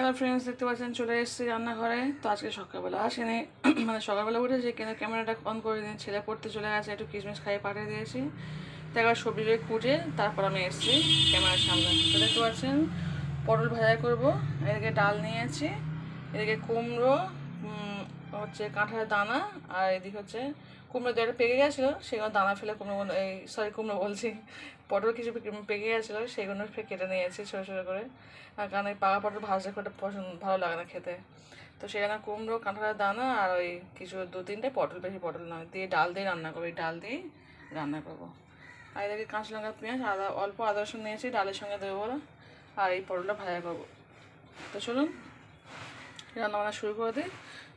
Hello friends দেখতে পাচ্ছেন, চলে এসেছি রান্নাঘরে। তো আজকে সকালবেলা আসেনি। মানে সকালবেলা উঠেছি কেন ক্যামেরাটা অন করে দিন ছেলে পড়তে চলে গেছে, একটু কিশমিশ খাইয়ে পাঠিয়ে দিয়েছি। তো একবার সবজিটা কুটে তারপর আমি এসেছি ক্যামেরার সামনে। তো দেখতে পাচ্ছেন, পটল ভাজা করব। এদিকে ডাল নিয়েছি, এদিকে কুমড়ো হচ্ছে কাঁঠালের দানা, আর এদিকে হচ্ছে কুমড়ো যেটা পেকে গেছিল, সেগুলো দানা ফেলে কুমড়ো এই সরি কুমড়ো বলছি, পটল কিছু পেকে- গেছিল, সেগুলো কেটে নিয়েছি ছোটো ছোটো করে। আর কারণ এই পাকা পটল খুব একটা পছন্দ ভালো লাগে না খেতে। তো সেখানে কুমড়ো, কাঁঠালের দানা আর ওই কিছু দু তিনটে পটল, বেশি পটল নয়, দিয়ে ডাল দিয়ে রান্না করব ডাল দিয়েই রান্না করব। আর এদিকে কাঁচা লঙ্কা, পেঁয়াজ, আদা, অল্প আদা রসুন নিয়েছি, ডালের সঙ্গে দেবো আর এই পটলটা ভাজা করব। তো চলুন রান্না বান্না শুরু করে দিই,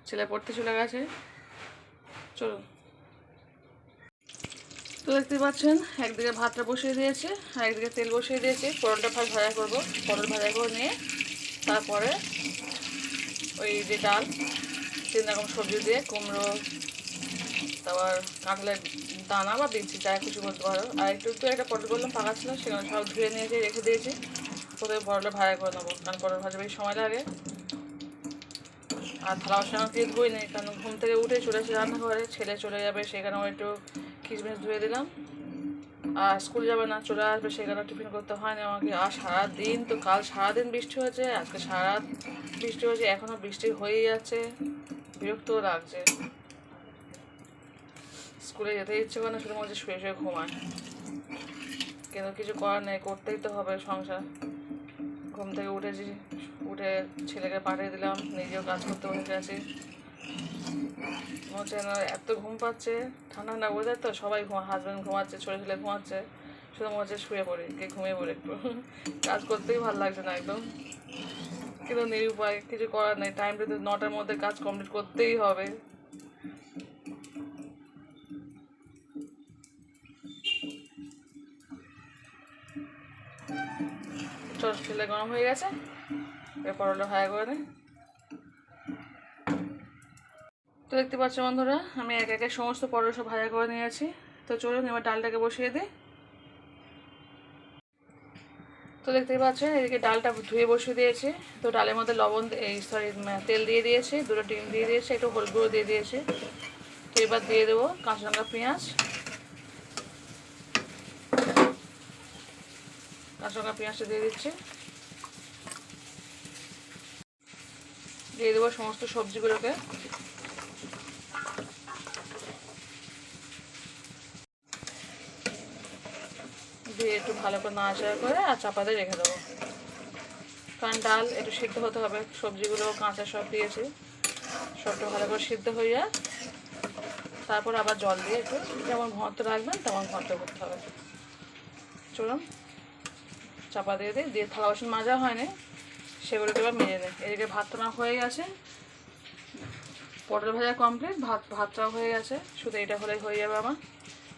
ছেলে পড়তে চলে গেছে। চলুন। তো দেখতে পাচ্ছেন, একদিকে ভাতটা বসিয়ে দিয়েছে, আর একদিকে তেল বসিয়ে দিয়েছে। পটলটা ফার্স্ট ভাজা করব, পটল ভাজা করে নিয়ে তারপরে ওই যে ডাল, তিন রকম সবজি দিয়ে কুমড়ো, তারপর কাঁকলের দানা বা বিনছি যা কিছু বলতে পারো। আর একটু একটু একটা পটল বললাম, ফাঁকা ছিল সেখানে সব ধুয়ে নিয়েছি, রেখে দিয়েছি। প্রথমে পটলটা ভাজা করে নেব, কারণ পটল ভাজা বেশি সময় লাগে। আর থালা বাসন দিয়ে ধুই নেই কারণ ঘুম থেকে উঠে চলে এসে রান্না করে ছেলে চলে যাবে, সেখানেও একটু কিচমিচ ধুয়ে দিলাম। আর স্কুল যাবে না, চলে আসবে, সেখানে টিফিন করতে হয় না আমাকে। আর সারাদিন তো কাল সারাদিন বৃষ্টি হয়েছে, আজকে সারা বৃষ্টি হয়েছে এখনও বৃষ্টি হয়েই যাচ্ছে বিরক্তও লাগছে। স্কুলে যেতে ইচ্ছে করে না, শুধু মনে শুয়ে শুয়ে ঘুমায়। কিন্তু কিছু করার নেই, করতেই তো হবে সংসার। ঘুম থেকে উঠেছি, উঠে ছেলেকে পাঠিয়ে দিলাম, নিজেও কাজ করতে বসে গেছি হচ্ছে যেন এত ঘুম পাচ্ছে। ঠান্ডা ঠান্ডা ওয়েদার তো, সবাই ঘুমা হাজব্যান্ড ঘুমাচ্ছে, ছোটো ছেলে ঘুমাচ্ছে। শুধু মনে হচ্ছে শুয়ে পড়ি, কে ঘুমিয়ে পড়ি একটু। কাজ করতেই ভালো লাগছে না একদম। কিন্তু নিরুপায়, কিছু করার নেই টাইমটা তো নটার মধ্যে কাজ কমপ্লিট করতেই হবে। চল, ছেলে গরম হয়ে গেছে। এবার পরোটা ভাজা করে নিই তো দেখতে পাচ্ছ বন্ধুরা, আমি এক একে সমস্ত সব ভাজা করে নিয়েছি তো চলুন, এবার ডালটাকে বসিয়ে দিই। তো দেখতেই পাচ্ছেন এদিকে ডালটা ধুয়ে বসিয়ে দিয়েছি। তো ডালের মধ্যে লবণ, এই সরি তেল দিয়ে দিয়েছি, দুটো ডিম দিয়ে দিয়েছি, একটু হলুদ গুঁড়ো দিয়ে দিয়েছি। তো এবার দিয়ে দেবো কাঁচা লঙ্কা, পেঁয়াজ। কাঁচা লঙ্কা, পেঁয়াজটা দিয়ে দিচ্ছি। দিয়ে দেবো সমস্ত সবজিগুলোকে। দিয়ে একটু ভালো করে নাড়াচাড়া করে, আর চাপাতে রেখে দেবো। কারণ ডাল একটু সিদ্ধ হতে হবে। সবজিগুলো কাঁচা সব দিয়েছি। সবটা ভালো করে সিদ্ধ হয়ে যায় তারপর আবার জল দিয়ে একটু যেমন ঘন্ট রাখবেন, তেমন ঘন্ট করতে হবে। চলুন, চাপা দিয়ে দিই। দিয়ে থালা বাসন মাজা হয়নি। সেগুলোকে এবার মেজে নিই। এদিকে ভাতটা হয়ে গেছে। পটল ভাজা কমপ্লিট। ভাত, ভাতটাও হয়ে গেছে। শুধু এটা হলেই হয়ে যাবে আমার।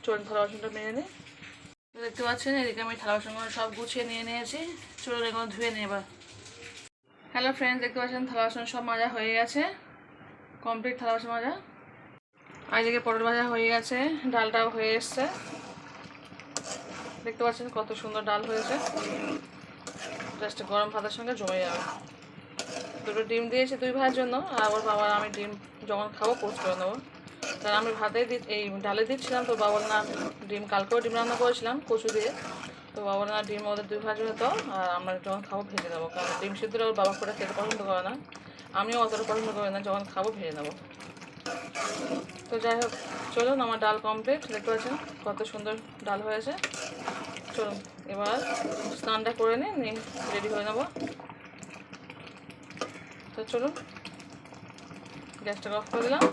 চলুন, থালা বাসনটা মেজে নিই। দেখতে পাচ্ছেন, এদিকে আমি থালা বাসনগুলো সব গুছিয়ে নিয়ে নিয়েছি। চলুন এগুলো ধুয়ে এবার। হ্যালো ফ্রেন্ডস দেখতে পাচ্ছেন থালা বাসন সব মাজা হয়ে গেছে। কমপ্লিট থালা বাসন মাজা। আর এদিকে পটল ভাজা হয়ে গেছে, ডালটাও হয়ে এসছে। দেখতে পাচ্ছেন কত সুন্দর ডাল হয়েছে। জাস্ট গরম ভাতের সঙ্গে জমে যাবে দুটো ডিম দিয়েছি দুই ভাইয়ের জন্য, আর ওর বাবার আমি ডিম যখন খাব, পোস্ট করে নেব। কারণ আমি ভাতে এই ডালে দিচ্ছিলাম তো বাবার না ডিম কালকেও ডিম রান্না করেছিলাম, কচু দিয়ে। তো বাবার না ডিম ওদের দুই ভাজি হতো, আর আমরা যখন খাব ভেজে দেবো, কারণ ডিম সিদ্ধটা ওর বাবা করে খেতে পছন্দ করে না। আমিও অতটা পছন্দ করি না, যখন খাব ভেজে নেব তো যাই হোক, চলুন, আমার ডাল কমপ্লিট দেখতে পাচ্ছেন কত সুন্দর ডাল হয়েছে। চলুন, এবার স্নানটা করে নিই, নিয়ে রেডি হয়ে নেব। তো চলুন গ্যাসটা অফ করে দিলাম।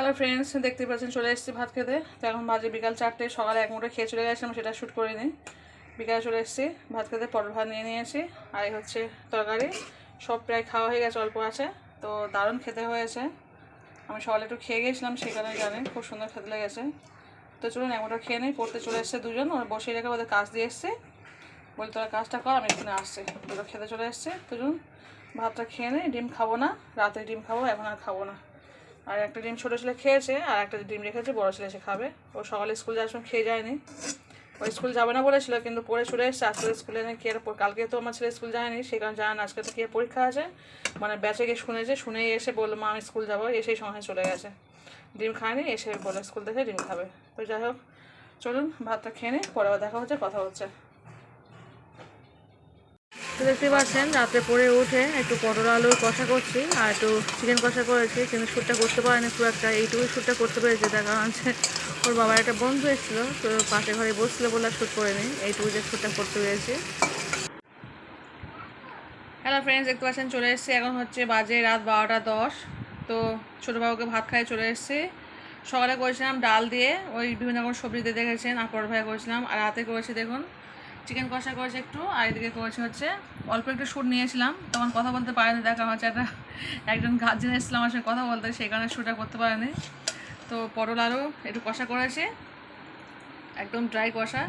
হ্যালো ফ্রেন্ডস দেখতে পাচ্ছেন, চলে এসেছি ভাত খেতে। তো এখন বাজে বিকাল চারটে, সকালে এক মুঠো খেয়ে চলে গেছিলাম, সেটা শ্যুট করে নিই বিকালে চলে এসেছি, ভাত খেতে পটল ভাত নিয়ে নিয়েছি, আর এই হচ্ছে তরকারি। সব প্রায় খাওয়া হয়ে গেছে, অল্প আছে। তো দারুণ খেতে হয়েছে। আমি সকালে একটু খেয়ে গেছিলাম সেখানে জানেন খুব সুন্দর খেতে লেগেছে। তো চলুন, এক মুঠো খেয়ে নিই, পড়তে চলে এসছে দুজন, ওরা বসে রেখে ওদের কাজ দিয়ে এসছে। বলি, তোরা কাজটা কর, আমি এখানে আসছি। দুটো খেতে চলে এসছে। চলুন, ভাতটা খেয়ে নিই, ডিম খাব না, রাতে ডিম খাব, এখন আর খাব না। আর একটা ডিম ছোটো ছেলে খেয়েছে, আর একটা ডিম রেখেছে বড়ো ছেলে এসে খাবে। ও সকালে স্কুল যাওয়ার সময় খেয়ে যায়নি। ওই স্কুল যাবে না বলেছিল, কিন্তু পড়ে চলে এসছে। আজকে স্কুলে নাকি পর- কালকে তো আমার ছেলে স্কুল যায়নি সেই কারণে জানেন আজকে তো কি পরীক্ষা আছে। মানে ব্যাচে গিয়ে শুনেছে, শুনেই এসে বলল, মা, আমি স্কুল যাব। এসেই সঙ্গে চলে গেছে। ডিম খায়নি, এসে বলে স্কুল থেকে ডিম খাবে। তো যাই হোক, চলুন, ভাতটা খেয়ে নিই পরে দেখা হচ্ছে, কথা হচ্ছে। তো দেখতে পাচ্ছেন রাতে পরে উঠে একটু পটল আলু কষা করছি আর একটু চিকেন কষা করেছি। কিন্তু শ্যুটটা করতে পারিনি খুব একটা। এইটুকুই শ্যুটটা করতে পেরেছি তার কারণ হচ্ছে ওর বাবার একটা বন্ধু এসেছিল, তো পাশে ঘরে বসছিল বলে আর শ্যুট করে নিই এইটুকু যে শ্যুটটা করতে পেরেছি। হ্যালো ফ্রেন্ডস দেখতে পাচ্ছেন, চলে এসেছি। এখন হচ্ছে বাজে রাত বারোটা দশ। তো ছোটো বাবুকে ভাত খাইয়ে চলে এসেছি। সকালে করেছিলাম ডাল দিয়ে, ওই বিভিন্ন রকম সবজি দিয়ে দেখেছেন আর পর ভাই করেছিলাম। আর রাতে করেছি দেখুন চিকেন কষা করেছি একটু, আর এদিকে করেছি হচ্ছে, অল্প একটু শ্যুট নিয়েছিলাম, তখন কথা বলতে পারেনি, দেখা হচ্ছে একটা, একজন গার্জেন এসেছিলাম আমার সঙ্গে কথা বলতে সেই কারণে শ্যুটটা করতে পারেনি। তো পটল আলু একটু কষা করেছি, একদম ড্রাই কষা,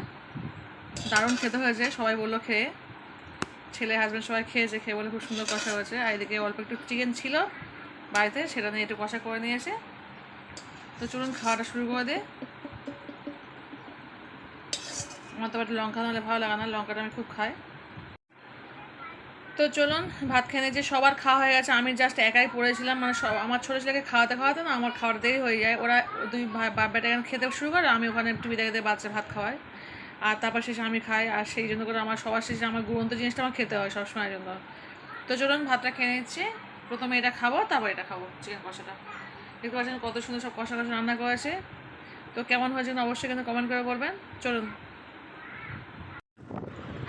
দারুণ খেতে হয়েছে, সবাই বলল খেয়ে। ছেলে হাজব্যান্ড সবাই খেয়েছে, খেয়ে বলে খুব সুন্দর কষা হয়েছে, আর এদিকে অল্প একটু চিকেন ছিল বাড়িতে, সেটা নিয়ে একটু কষা করে নিয়েছে। তো চলুন খাওয়াটা শুরু করে দে আমার তো একটু লঙ্কা নাহলে ভালো লাগে না, লঙ্কাটা আমি খুব খাই। তো চলুন, ভাত খেয়ে যে সবার খাওয়া হয়ে গেছে, আমি জাস্ট একাই পড়েছিলাম মানে সব আমার ছোটো ছেলেকে খাওয়াতে খাওয়াতে না আমার খাওয়ার দেরি হয়ে যায়। ওরা দুই বাপ বেটা এখানে খেতে শুরু করে, আমি ওখানে টিভি দেখে দেখে বাচ্চা ভাত খাওয়াই। আর তারপর শেষে আমি খাই, আর সেই জন্য করে আমার সবার শেষে আমার গুরন্ত জিনিসটা আমার খেতে হয় সবসময়ের জন্য। তো চলুন, ভাতটা খেয়ে নিচ্ছি। প্রথমে এটা খাব, তারপর এটা খাব, চিকেন কষাটা। দেখতে পাচ্ছেন কত সুন্দর সব কষা কষা রান্না করেছে তো কেমন হয়েছে অবশ্যই কিন্তু কমেন্ট করে বলবেন। চলুন।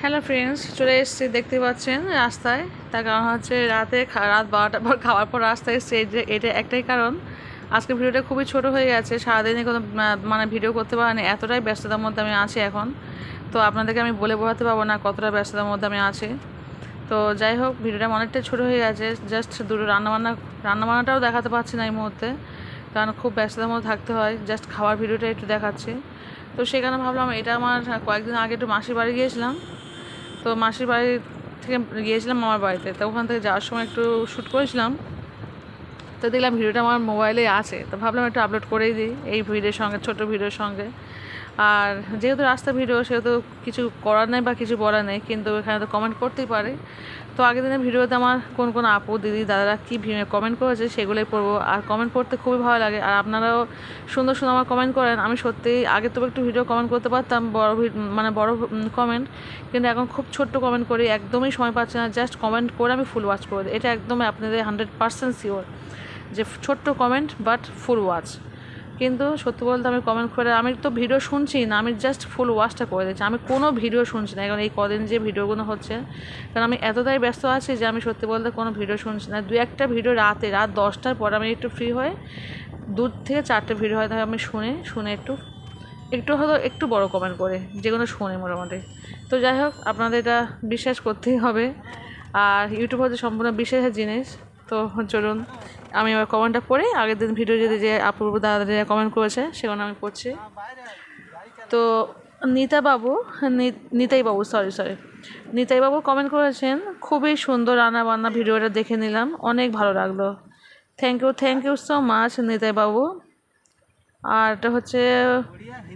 হ্যালো ফ্রেন্ডস চলে এসেছি, দেখতে পাচ্ছেন, রাস্তায়। তার কারণ হচ্ছে রাতে রাত বারোটার পর খাওয়ার পর রাস্তায় এসেছি যে- এটা একটাই কারণ। আজকে ভিডিওটা খুবই ছোট হয়ে গেছে, সারাদিনে কোনো মানে ভিডিও করতে পারিনি। এতটাই ব্যস্ততার মধ্যে আমি আছি এখন। তো আপনাদেরকে আমি বলে বোঝাতে পারব না কতটা ব্যস্ততার মধ্যে আমি আছি। তো যাই হোক, ভিডিওটা অনেকটাই ছোটো হয়ে গেছে জাস্ট দুটো রান্নাবান্না, রান্নাবান্নাটাও দেখাতে পারছি না এই মুহূর্তে, কারণ খুব ব্যস্ততার মধ্যে থাকতে হয়। জাস্ট খাওয়ার ভিডিওটা একটু দেখাচ্ছি। তো সেখানে ভাবলাম, এটা আমার কয়েকদিন আগে একটু মাসির বাড়ি গিয়েছিলাম। তো মাসির বাড়ি থেকে গিয়েছিলাম মামার বাড়িতে। তো ওখান থেকে যাওয়ার সময় একটু শ্যুট করেছিলাম। তো দেখলাম ভিডিওটা আমার মোবাইলে আছে। তো ভাবলাম একটু আপলোড করেই দিই এই ভিডিওর সঙ্গে, ছোটো ভিডিওর সঙ্গে। আর যেহেতু রাস্তা ভিডিও সেহেতু কিছু করার নেই বা কিছু বলার নেই, কিন্তু এখানে তো কমেন্ট করতেই পারে। তো আগের দিনের ভিডিওতে আমার কোন কোন আপু, দিদি, দাদারা কী কমেন্ট করেছে সেগুলোই পড়ব। আর কমেন্ট পড়তে খুবই ভালো লাগে। আর আপনারাও সুন্দর সুন্দর আমার কমেন্ট করেন। আমি সত্যি আগে তো একটু ভিডিও কমেন্ট করতে পারতাম, বড় মানে বড় কমেন্ট কিন্তু এখন খুব ছোট্ট কমেন্ট করি, একদমই সময় পাচ্ছি না। জাস্ট কমেন্ট করে আমি ফুল ওয়াচ করে এটা একদমই আপনাদের হান্ড্রেড পার্সেন্ট শিওর যে ছোট্ট কমেন্ট বাট ফুল ওয়াচ কিন্তু সত্যি বলতে আমি কমেন্ট করে, আমি তো ভিডিও শুনছি না, আমি জাস্ট ফুল ওয়াচটা করে দিচ্ছি। আমি কোনো ভিডিও শুনছি না এখন এই কদিন যে ভিডিওগুলো হচ্ছে, কারণ আমি এতটাই ব্যস্ত আছি যে আমি সত্যি বলতে কোনো ভিডিও শুনছি না। দু একটা ভিডিও রাতে, রাত দশটার পর আমি একটু ফ্রি হয়ে দু থেকে চারটে ভিডিও হয়তো আমি শুনে শুনে একটু একটু হয়তো একটু বড় কমেন্ট করে যেগুলো শুনি মোটামুটি। তো যাই হোক, আপনাদের এটা বিশ্বাস করতেই হবে। আর ইউটিউব হচ্ছে সম্পূর্ণ বিশ্বাসের জিনিস, তো চলুন আমি এবার কমেন্টটা পড়ে, আগের দিন ভিডিও যদি যে আপুর্ব দাদা যে কমেন্ট করেছে, সেগুলো আমি পড়ছি। তো নিতা বাবু নি- নিতাই বাবু সরি সরি নিতাই বাবু কমেন্ট করেছেন, খুবই সুন্দর রান্না বান্না ভিডিওটা দেখে নিলাম, অনেক ভালো লাগল। Thank you thank you so much Nitai বাবু আর এটা হচ্ছে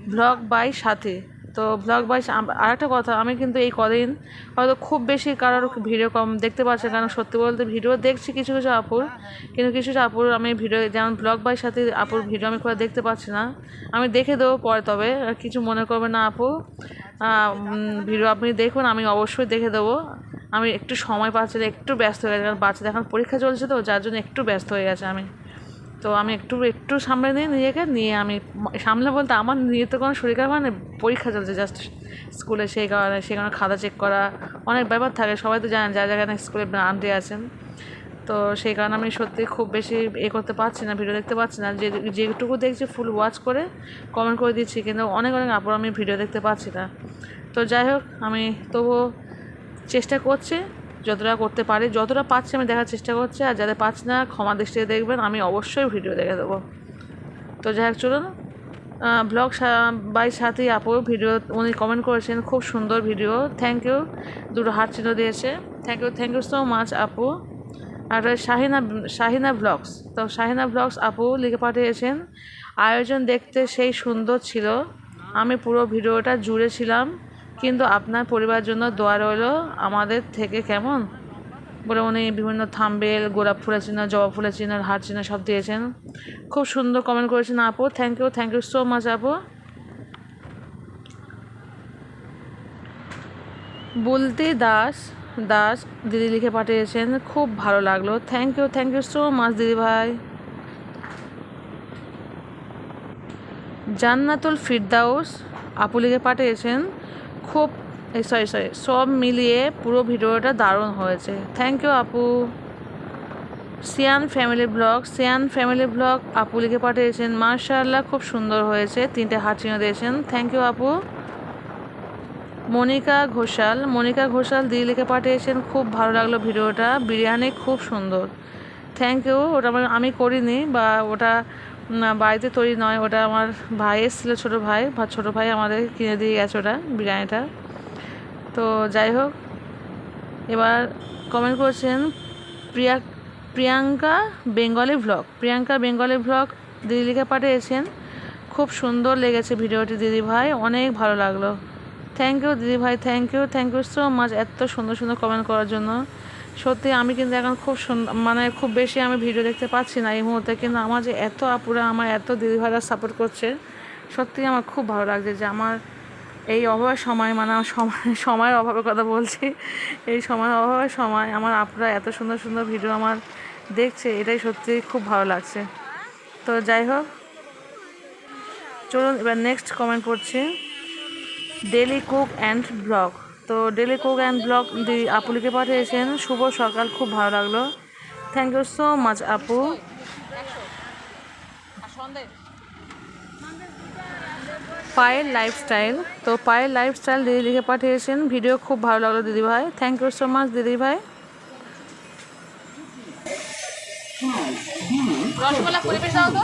ব্লগ বাই সাথী। তো ব্লগ বাই আর একটা কথা, আমি কিন্তু এই কদিন হয়তো খুব বেশি কারোর ভিডিও কম দেখতে পাচ্ছি কারণ সত্যি বলতে ভিডিও দেখছি কিছু কিছু আপুর, কিন্তু কিছু কিছু আপুর আমি ভিডিও যেমন ব্লগ বাই সাথে আপুর ভিডিও আমি করে দেখতে পাচ্ছি না। আমি দেখে দেবো পরে তবে কিছু মনে করবে না আপু। ভিডিও আপনি দেখুন, আমি অবশ্যই দেখে দেবো। আমি একটু সময় পাচ্ছি না, একটু ব্যস্ত হয়ে গেছে, কারণ বাচ্চাদের এখন পরীক্ষা চলছে তো, যার জন্য একটু ব্যস্ত হয়ে গেছে আমি। তো আমি একটু একটু সামলে নিয়ে নিজেকে, নিয়ে আমি সামলে বলতে আমার নিয়ে তো কোনো শরীর খারাপ মানে পরীক্ষা চলছে জাস্ট স্কুলে সেই কারণে সেই কারণে খাতা চেক করা, অনেক ব্যাপার থাকে, সবাই তো জানেন যা জায়গায় স্কুলে আনতে আছেন। তো সেই কারণে আমি সত্যি খুব বেশি এ করতে পারছি না ভিডিও দেখতে পাচ্ছি না, যে, যেটুকু দেখছি ফুল ওয়াচ করে কমেন্ট করে দিচ্ছি, কিন্তু অনেক অনেক আপুর আমি ভিডিও দেখতে পাচ্ছি না। তো যাই হোক, আমি তবুও চেষ্টা করছি যতটা করতে পারি, যতটা পাচ্ছি আমি দেখার চেষ্টা করছি, আর যাদের পাচ্ছি না, ক্ষমা দৃষ্টিতে দেখবেন, আমি অবশ্যই ভিডিও দেখে দেবো। তো যাই হোক, চলুন ব্লগ বাই সাথী আপু, ভিডিও উনি কমেন্ট করেছেন, খুব সুন্দর ভিডিও থ্যাংক ইউ দুটো হাত চিহ্ন দিয়েছে thank you thank you so much আপু। আর শাহিনা শাহিনা ব্লগস তো শাহিনা ব্লগস আপু লিখে পাঠিয়েছেন, আয়োজন দেখতে সেই সুন্দর ছিল, আমি পুরো ভিডিওটা জুড়ে ছিলাম কিন্তু আপনার পরিবারের জন্য দোয়া রইল আমাদের থেকে কেমন? বলে উনি বিভিন্ন থাম্বেল, গোলাপ ফুলের চিহ্ন, জবা ফুলের চিহ্ন, হার চিহ্ন সব দিয়েছেন। খুব সুন্দর কমেন্ট করেছেন আপু। Thank you thank you so much আপু। বুলতি দাস দাস দিদি লিখে পাঠিয়েছেন। খুব ভালো লাগল। Thank you thank you so much দিদি ভাই। জান্নাতুল ফিরদাউস আপু লিখে পাঠিয়েছেন। খুব সরি সরি সব মিলিয়ে পুরো ভিডিওটা দারুণ হয়েছে। থ্যাংক ইউ আপু। Siyan family blog, Siyan family blog আপু লিখে পাঠিয়েছেন মার্শাল্লাহ খুব সুন্দর হয়েছে, তিনটে চিহ্ন দিয়েছেন। থ্যাংক ইউ আপু। মনিকা ঘোষাল মনিকা ঘোষাল দিয়ে লিখে পাঠিয়েছেন, খুব ভালো লাগল ভিডিওটা, বিরিয়ানি খুব সুন্দর। থ্যাংক ইউ ওটা আমি করিনি, বা ওটা না, বাড়িতে তৈরি নয় ওটা আমার ভাই এসেছিল ছোটো ভাই ছোটো ভাই আমাদের কিনে দিয়ে গেছে ওটা বিরিয়ানিটা। তো যাই হোক এবার কমেন্ট করছেন Priya Priyanka Bengali vlog Priyanka Bengali vlog দিদি লিখে পাঠিয়েছেন। খুব সুন্দর লেগেছে ভিডিওটি দিদি ভাই অনেক ভালো লাগল। থ্যাংক ইউ দিদি ভাই thank you thank you so much এত সুন্দর সুন্দর কমেন্ট করার জন্য। সত্যি আমি কিন্তু এখন খুব সুন্দর মানে খুব বেশি আমি ভিডিও দেখতে পাচ্ছি না এই মুহূর্তে, কিন্তু আমার যে এত আপুরা, আমার এত দিদি ভাইরা সাপোর্ট করছে, সত্যি আমার খুব ভালো লাগছে যে আমার এই অভাবের সময় মানে আমার সময়, সময়ের অভাবের কথা বলছি, এই সময়ের অভাবের সময় আমার আপুরা এত সুন্দর সুন্দর ভিডিও আমার দেখছে, এটাই সত্যি খুব ভালো লাগছে। তো যাই হোক, চলুন এবার নেক্সট কমেন্ট পড়ছি ডেলি কুক অ্যান্ড ব্লগ তো ডেলি কুক অ্যান্ড ব্লগ দি আপুলিকে পাঠিয়েছেন শুভ সকাল খুব ভালো লাগল থ্যাংক ইউ সো মাচ আপু পায়ের লাইফস্টাইল তো পায়ের লাইফস্টাইল দিদি লিখে পাঠিয়েছেন ভিডিও খুব ভালো লাগল দিদি ভাই থ্যাংক ইউ সো মাচ দিদি ভাই রসগোল্লা পরিবেশ দাও তো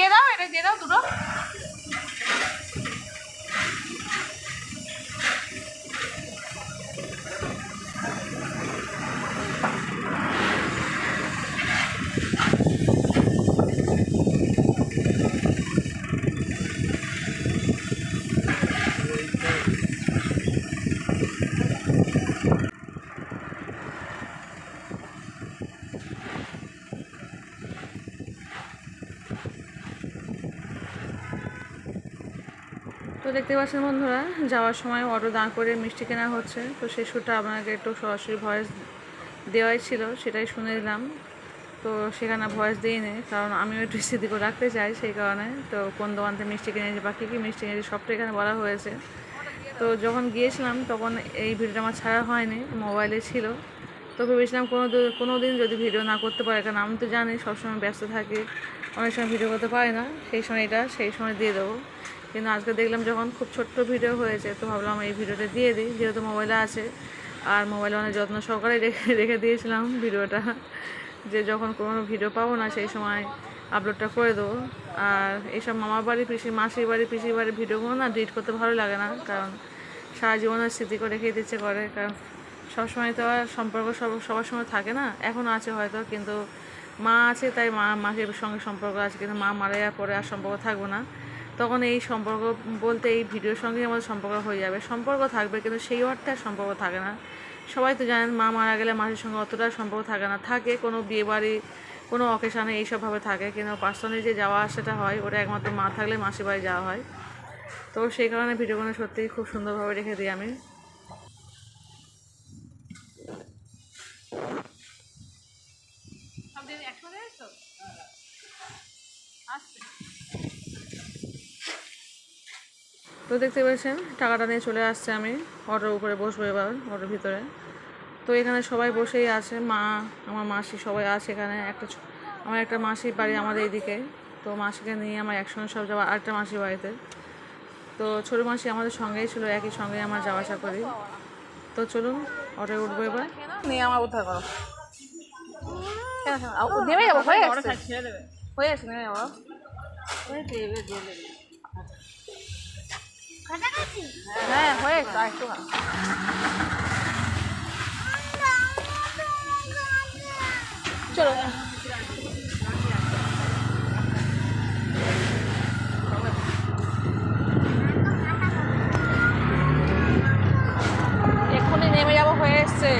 দিয়ে দাও এটা দিয়ে দাও দুটো। দেখতে পাচ্ছেন বন্ধুরা, যাওয়ার সময় অটো দাঁড় করে মিষ্টি কেনা হচ্ছে। তো সেই সুরটা আপনাকে একটু সরাসরি ভয়েস দেওয়াই ছিল, সেটাই শুনে দিলাম তো সেখানে ভয়েস দিই দিইনি কারণ আমিও একটু স্মৃতি করে রাখতে চাই সেই কারণে। তো কোন দোকান থেকে মিষ্টি কিনেছি বা কী কী মিষ্টি কিনেছি সবটা এখানে বলা হয়েছে। তো যখন গিয়েছিলাম, তখন এই ভিডিওটা আমার ছাড়া হয়নি মোবাইলে ছিল। তো ভেবেছিলাম কোনো কোনো দিন যদি ভিডিও না করতে পারে, কারণ আমি তো জানি সবসময় ব্যস্ত থাকি, অনেক সময় ভিডিও করতে পারি না, সেই সময় এটা সেই সময় দিয়ে দেবো। কিন্তু আজকে দেখলাম যখন খুব ছোট্ট ভিডিও হয়েছে, তো ভাবলাম এই ভিডিওটা দিয়ে দিই, যেহেতু মোবাইলে আছে। আর মোবাইলে অনেক যত্ন সহকারে রেখে রেখে দিয়েছিলাম ভিডিওটা যে যখন কোনো ভিডিও পাবো না, সেই সময় আপলোডটা করে দেবো। আর এইসব মামার বাড়ি পিসি, মাসির বাড়ি পিসির বাড়ির ভিডিওগুলো না ডিট করতে ভালো লাগে না, কারণ সারা জীবনের স্মৃতি করে রেখে দিচ্ছে করে, কারণ সবসময় তো আর সম্পর্ক সব, সবার সময় থাকে না, এখন আছে হয়তো, কিন্তু মা আছে, তাই মা মাসির সঙ্গে সম্পর্ক আছে, কিন্তু মা মারা যাওয়ার পরে আর সম্পর্ক থাকব না। তখন এই সম্পর্ক বলতে এই ভিডিওর সঙ্গেই আমাদের সম্পর্ক হয়ে যাবে। সম্পর্ক থাকবে কিন্তু সেই অর্থে আর সম্পর্ক থাকে না। সবাই তো জানেন মা মারা গেলে মাসির সঙ্গে অতটা সম্পর্ক থাকে না। থাকে কোনো বিয়ে বাড়ি, কোনো অকেশানে এইসবভাবে থাকে কিন্তু পার্সোনালি যে যাওয়া আসাটা হয়, ওটা একমাত্র মা থাকলে মাসি বাড়ি যাওয়া হয়। তো সেই কারণে ভিডিওগুলো সত্যিই খুব সুন্দরভাবে রেখে দিই আমি। তো দেখতে পেয়েছেন টাকাটা নিয়ে চলে আসছে আমি। অটোর উপরে বসবো এবার অটোর ভিতরে। তো এখানে সবাই বসেই আছে মা আমার মাসি সবাই আছে এখানে। একটা আমার একটা মাসির বাড়ি আমাদের এইদিকে তো মাসিকে নিয়ে আমার একসঙ্গে সব যাওয়া আরেকটা মাসির বাড়িতে। তো ছোটো মাসি আমাদের সঙ্গেই ছিল একই সঙ্গে আমার যাওয়া আসা করি। তো চলুন অটোয় উঠবো এবার। নিয়ে আমার উদ্ধার করো নেমে যাব হয়ে গেছে। হয়ে গেছে নেমে যাব। হ্যাঁ হয়েছে চলো এক্ষুনি নেমে যাব হয়ে এসছে